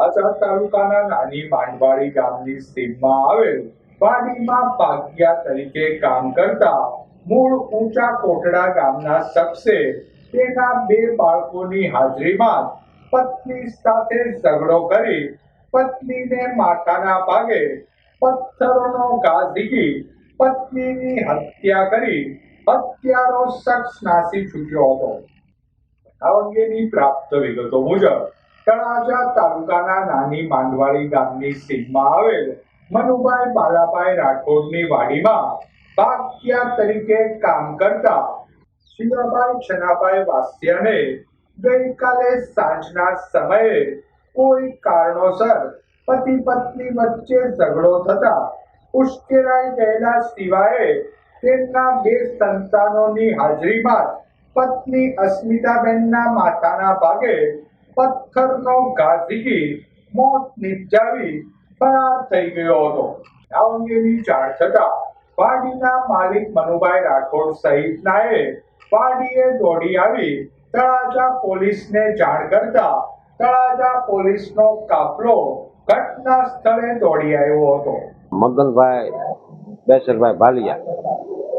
તળાજા તાલુકાના નાની માંડવાડી ગામની સીમમાં આવેલ વાડીમાં ભાગ્યા તરીકે કામ કરતા મૂળ ઊંચા કોટડા ગામના શખ્સે તેના બે બાળકોની હાજરીમાં પત્ની સાથે ઝઘડો કરી પત્નીને માથાના ભાગે પથ્થરોનો ઘા ઝીકી પત્નીની હત્યા કરી હત્યારો શખ્સ નાસી છૂટ્યો હતો. આ અંગેની પ્રાપ્ત વિગતો મુજબ તળાજા તાલુકાના નાની માંડવાળી ગામની સીમમાં આવેલ મનુભાઈ બાલાભાઈ રાઠોડની વાડીમાં બાગિયા તરીકે કામ કરતા શિવાભાઈ છનાભાઈ વાસ્યાને ગઈકાલે સાંજના સમયે કોઈ કારણોસર પતિ પત્ની વચ્ચે ઝઘડો થતા ઉશ્કેરાઈ ગયેલા શિવાએ તેમના બે સંતાનોની હાજરીમાં પત્ની અસ્મિતાબેનના માથાના ભાગે પથ્થરનો ગાઝીકી મોત નિપજાવી ફરાર થઈ ગયો હતો. આ અંગેની જાણ થતા વાડીના માલિક મનુભાઈ રાઠોડ સહિતનાએ વાડીએ દોડી આવી તળાજા પોલીસને જાણ કરતા તળાજા પોલીસનો કાફલો ઘટના સ્થળે દોડી આવ્યો હતો. મગનભાઈ બેસરભાઈ ભાલિયા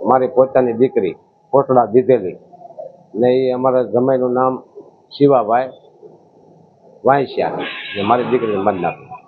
મારી પોતાની દીકરી કોટડા દીધેલી ને એ અમારા જમાઈનું નામ શિવાભાઈ વાંસ્યા અને મારી દીકરીને મન નાખ્યું